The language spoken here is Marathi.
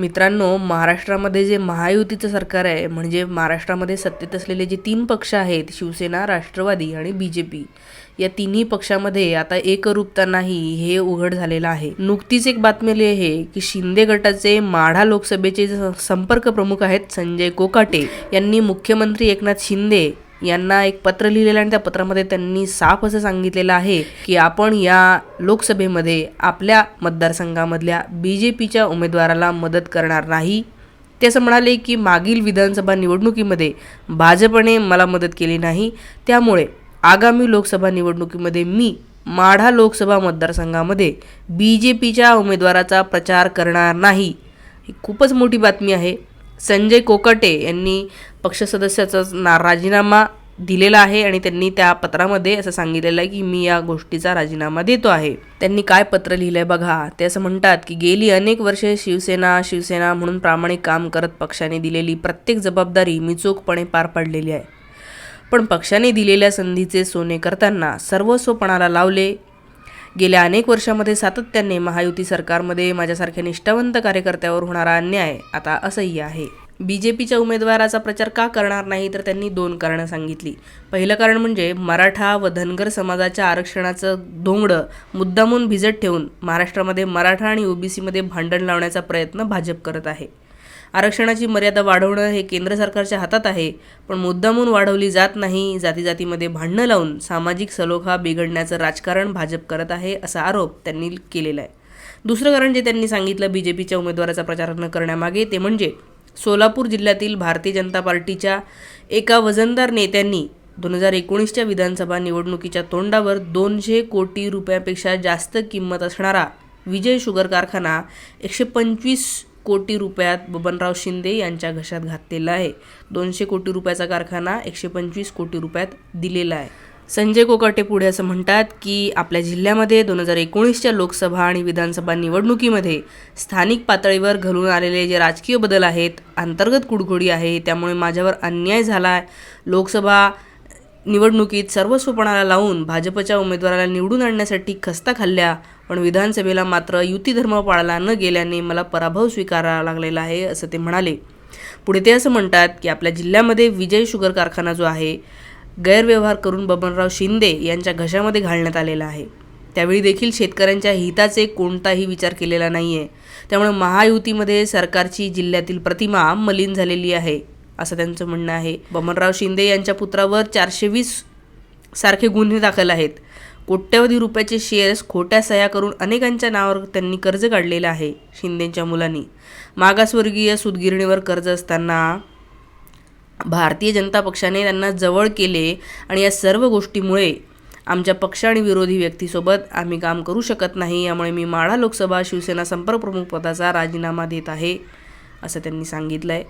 मित्रांनो महाराष्ट्रामध्ये जे महायुतीचं सरकार आहे म्हणजे महाराष्ट्रामध्ये सत्तेत असलेले जे तीन पक्ष आहेत शिवसेना राष्ट्रवादी आणि बी जे पी या तिन्ही पक्षामध्ये आता एकरूपता नाही हे उघड झालेलं आहे. नुकतीच एक बातमी आली आहे की शिंदे गटाचे माढा लोकसभेचे संपर्क प्रमुख आहेत संजय कोकाटे. यांनी मुख्यमंत्री एकनाथ शिंदे यांना एक पत्र लिहिलेलं आहे आणि त्या पत्रामध्ये त्यांनी साफ असं सांगितलेलं आहे की आपण या लोकसभेमध्ये आपल्या मतदारसंघामधल्या बी जे पीच्या उमेदवाराला मदत करणार नाही. ते असं म्हणाले की मागील विधानसभा निवडणुकीमध्ये भाजपने मला मदत केली नाही. त्यामुळे आगामी लोकसभा निवडणुकीमध्ये मी माढा लोकसभा मतदारसंघामध्ये बी जे पीच्या उमेदवाराचा प्रचार करणार नाही. ही खूपच मोठी बातमी आहे. संजय कोकटे यांनी पक्ष सदस्याचा ना राजीनामा दिलेला आहे आणि त्यांनी त्या पत्रामध्ये असं सांगितलेलं आहे की मी या गोष्टीचा राजीनामा देतो आहे. त्यांनी काय पत्र लिहिलंय बघा. ते असं म्हणतात की गेली अनेक वर्षे शिवसेना शिवसेना म्हणून प्रामाणिक काम करत पक्षाने दिलेली प्रत्येक जबाबदारी मी चोखपणे पार पाडलेली आहे. पण पक्षाने दिलेल्या संधीचे सोने करताना सर्वस्वपणाला लावले गेल्या अनेक वर्षामध्ये सातत्याने महायुती सरकारमध्ये माझ्यासारख्या निष्ठावंत कार्यकर्त्यावर होणारा अन्याय आता असह्य आहे. बी जे पीच्या उमेदवाराचा प्रचार का करणार नाही तर त्यांनी दोन कारणं सांगितली. पहिलं कारण म्हणजे मराठा व धनगर समाजाच्या आरक्षणाचं धोंगडं मुद्दामून भिजत ठेवून महाराष्ट्रामध्ये मराठा आणि ओबीसीमध्ये भांडण लावण्याचा प्रयत्न भाजप करत आहे. आरक्षणाची मर्यादा वाढवणं हे केंद्र सरकारच्या हातात आहे पण मुद्दामून वाढवली जात नाही जाती जातीमध्ये भांडणं लावून सामाजिक सलोखा बिघडण्याचं राजकारण भाजप करत आहे असा आरोप त्यांनी केलेला आहे. दुसरं कारण जे त्यांनी सांगितलं बी जे पीच्या उमेदवाराचा प्रचार न करण्यामागे ते म्हणजे सोलापूर जिल्ह्यातील भारतीय जनता पार्टीच्या एका वजनदार नेत्यांनी दोन हजार एकोणीसच्या विधानसभा निवडणुकीच्या तोंडावर दोनशे कोटी रुपयापेक्षा जास्त किंमत असणारा विजय शुगर कारखाना एकशे पंचवीस कोटी रुपयात बबनराव शिंदे यांच्या घशात घातलेला आहे. दोनशे कोटी रुपयाचा कारखाना एकशे पंचवीस कोटी रुपयात दिलेला आहे. संजय कोकाटे पुढे असं म्हणतात की आपल्या जिल्ह्यामध्ये दोन हजार एकोणीसच्या लोकसभा आणि विधानसभा निवडणुकीमध्ये स्थानिक पातळीवर घालून आलेले जे राजकीय बदल आहेत अंतर्गत कुडघोडी आहे त्यामुळे माझ्यावर अन्याय झाला आहे लोकसभा निवडणुकीत सर्वस्वपणाला लावून भाजपच्या उमेदवाराला निवडून आणण्यासाठी खस्ता खाल्ल्या पण विधानसभेला मात्र युती धर्म पाळला न गेल्याने मला पराभव स्वीकारावा लागलेला आहे असं ते म्हणाले. पुढे ते असं म्हणतात की आपल्या जिल्ह्यामध्ये विजय शुगर कारखाना जो आहे गैरव्यवहार करून बबनराव शिंदे यांच्या घशामध्ये घालण्यात आलेला आहे. त्यावेळी देखील शेतकऱ्यांच्या हिताचे कोणताही विचार केलेला नाही आहे त्यामुळे महायुतीमध्ये सरकारची जिल्ह्यातील प्रतिमा मलिन झालेली आहे. असं त्यांचं म्हणणं आहे. बमनराव शिंदे यांच्या पुत्रावर चारशे वीस सारखे गुन्हे दाखल आहेत. कोट्यवधी रुपयाचे शेअर्स खोट्या सह्या करून अनेकांच्या नावावर त्यांनी कर्ज काढलेलं आहे शिंदेच्या मुलांनी. मागासवर्गीय सुदगिरणीवर कर्ज असताना भारतीय जनता पक्षाने त्यांना जवळ केले आणि या सर्व गोष्टीमुळे आमच्या पक्ष आणि विरोधी व्यक्तीसोबत आम्ही काम करू शकत नाही यामुळे मी माढा लोकसभा शिवसेना संपर्क प्रमुख पदाचा राजीनामा देत आहे असं त्यांनी सांगितलं आहे